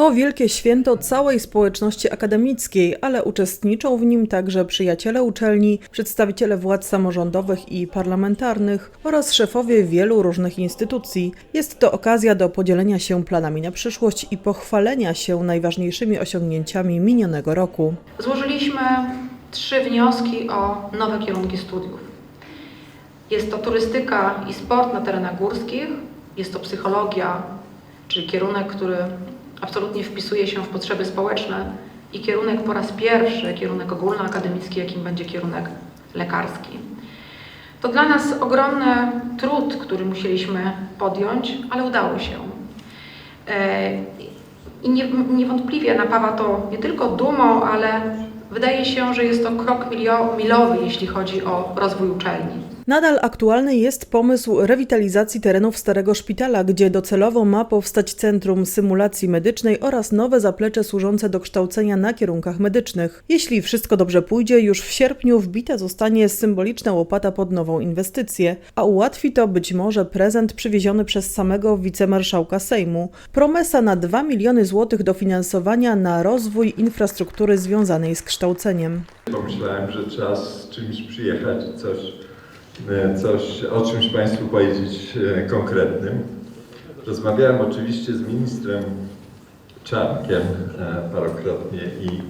To wielkie święto całej społeczności akademickiej, ale uczestniczą w nim także przyjaciele uczelni, przedstawiciele władz samorządowych i parlamentarnych oraz szefowie wielu różnych instytucji. Jest to okazja do podzielenia się planami na przyszłość i pochwalenia się najważniejszymi osiągnięciami minionego roku. Złożyliśmy trzy wnioski o nowe kierunki studiów. Jest to turystyka i sport na terenach górskich, jest to psychologia, czyli kierunek, który absolutnie wpisuje się w potrzeby społeczne i kierunek po raz pierwszy, kierunek ogólnoakademicki, jakim będzie kierunek lekarski. To dla nas ogromny trud, który musieliśmy podjąć, ale udało się. E, I nie, niewątpliwie napawa to nie tylko dumą, ale wydaje się, że jest to krok milowy, jeśli chodzi o rozwój uczelni. Nadal aktualny jest pomysł rewitalizacji terenów Starego Szpitala, gdzie docelowo ma powstać Centrum Symulacji Medycznej oraz nowe zaplecze służące do kształcenia na kierunkach medycznych. Jeśli wszystko dobrze pójdzie, już w sierpniu wbita zostanie symboliczna łopata pod nową inwestycję, a ułatwi to być może prezent przywieziony przez samego wicemarszałka Sejmu. Promesa na 2 miliony złotych dofinansowania na rozwój infrastruktury związanej z kształceniem. Pomyślałem, że z czymś przyjechać, coś, coś o czymś Państwu powiedzieć e, konkretnym. Rozmawiałem oczywiście z ministrem Czarnkiem e, parokrotnie i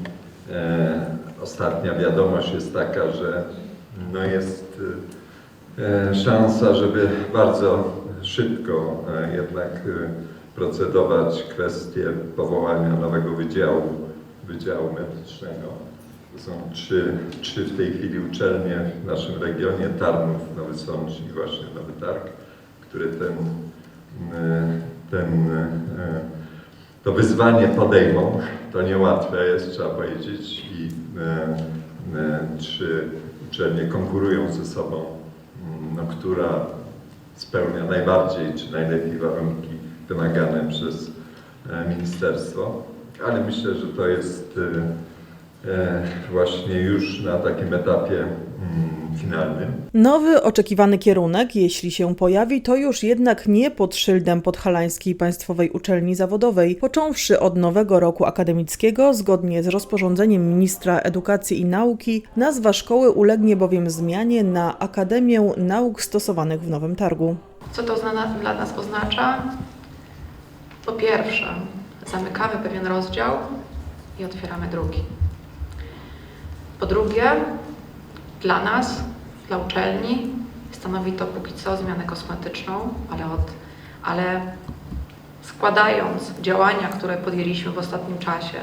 e, ostatnia wiadomość jest taka, że no jest e, szansa, żeby bardzo szybko e, jednak e, procedować kwestię powołania nowego wydziału, wydziału medycznego. Są trzy, trzy w tej chwili uczelnie w naszym regionie, Tarnów, Nowy Sącz i właśnie Nowy Targ, które ten, e, ten, e, to wyzwanie podejmą. To niełatwe jest, trzeba powiedzieć, i e, trzy uczelnie konkurują ze sobą, m, no, która spełnia najbardziej czy najlepiej warunki wymagane przez ministerstwo, ale myślę, że to jest właśnie już na takim etapie mm, finalnym. Nowy, oczekiwany kierunek, jeśli się pojawi, to już jednak nie pod szyldem Podhalańskiej Państwowej Uczelni Zawodowej. Począwszy od nowego roku akademickiego, zgodnie z rozporządzeniem ministra edukacji i nauki, nazwa szkoły ulegnie bowiem zmianie na Akademię Nauk Stosowanych w Nowym Targu. Co to dla nas oznacza? Po pierwsze, zamykamy pewien rozdział i otwieramy drugi. Po drugie, dla nas, dla uczelni, stanowi to póki co zmianę kosmetyczną, ale, od, ale składając działania, które podjęliśmy w ostatnim czasie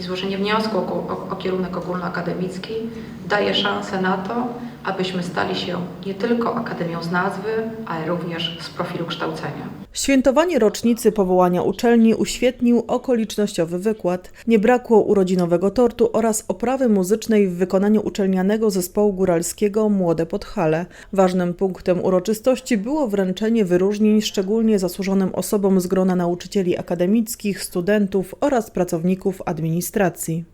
i złożenie wniosku o, o, o kierunek ogólnoakademicki, daje szansę na to, abyśmy stali się nie tylko akademią z nazwy, ale również z profilu kształcenia. Świętowanie rocznicy powołania uczelni uświetnił okolicznościowy wykład. Nie brakło urodzinowego tortu oraz oprawy muzycznej w wykonaniu uczelnianego zespołu góralskiego Młode Podhale. Ważnym punktem uroczystości było wręczenie wyróżnień szczególnie zasłużonym osobom z grona nauczycieli akademickich, studentów oraz pracowników administracji.